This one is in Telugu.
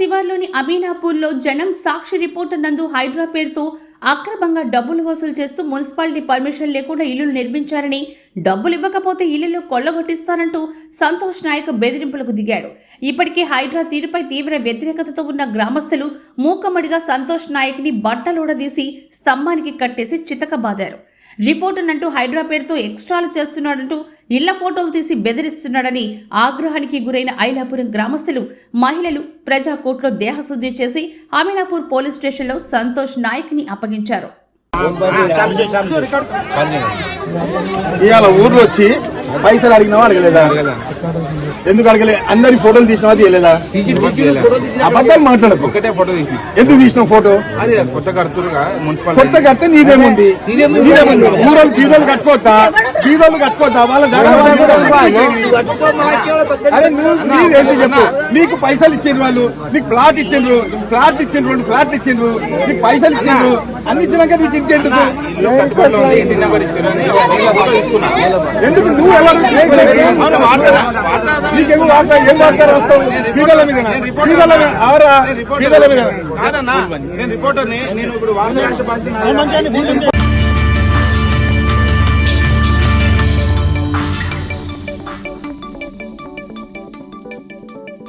శివార్లోని అమీనాపూర్లో జనం సాక్షి రిపోర్టర్ నందు హైడ్రా పేరుతో అక్రమంగా డబ్బులు వసూలు చేస్తూ మున్సిపాలిటీ పర్మిషన్ లేకుండా ఇల్లులు నిర్మించారని డబ్బులు ఇవ్వకపోతే ఇల్లులు కొల్లగొట్టిస్తానంటూ సంతోష్ నాయక్ బెదిరింపులకు దిగాడు. ఇప్పటికే హైడ్రా తీరుపై తీవ్ర వ్యతిరేకతతో ఉన్న గ్రామస్తులు మూకమ్మడిగా సంతోష్ నాయక్ని బట్టలోడదీసి స్తంభానికి కట్టేసి చితకబాదారు. రిపోర్టర్ అంటూ హైడ్రా పేరుతో ఎక్స్ట్రాలు చేస్తున్నాడంటూ ఇళ్ళ ఫోటోలు తీసి బెదిరిస్తున్నాడని ఆగ్రహానికి గురైన ఐలాపురం గ్రామస్తులు మహిళలు ప్రజా కోర్టులో దేహశుద్ధి చేసి అమీనాపూర్ పోలీస్ స్టేషన్లో సంతోష్ నాయక్ని అప్పగించారు. ఇవాళ ఊర్లో వచ్చి పైసలు అడిగినావా? అడగలేదా? ఎందుకు అడగలే? అందరి ఫోటోలు తీసినావా? తీయలేదా? అబద్ధాలు మాట్లాడకు. ఒకటే ఫోటో తీసిన. ఎందుకు తీసినావు ఫోటో? అది కొత్త కడుతురుగా మున్సిపల్ కొత్త కడితే నీదేముంది? నీదేముంది? ఊరోళ్ళు బీదోళ్ళు కట్టుకోవద్దా బీదోళ్ళు కట్టుకోవద్దా వాళ్ళ అరే నువ్వు చెప్పు? నీకు పైసలు ఇచ్చిండ్రు వాళ్ళు నీకు ప్లాట్ ఇచ్చిండ్రు ప్లాట్ ఇచ్చిండ్రు రెండు ఫ్లాట్లు ఇచ్చిండ్రు నీకు పైసలు ఇచ్చిండ్రు అన్ని ఇచ్చినాక నీకు ఇంకెందుకు ఎందుకు? నువ్వు ఎలా? నీకేమో వాడతా ఏం వాడతారు వస్తావు? బీదల మీద బీదల మీద అవరా బీదల మీద. కాదన్నా నేను రిపోర్టర్ని నేను ఇప్పుడు వార్తా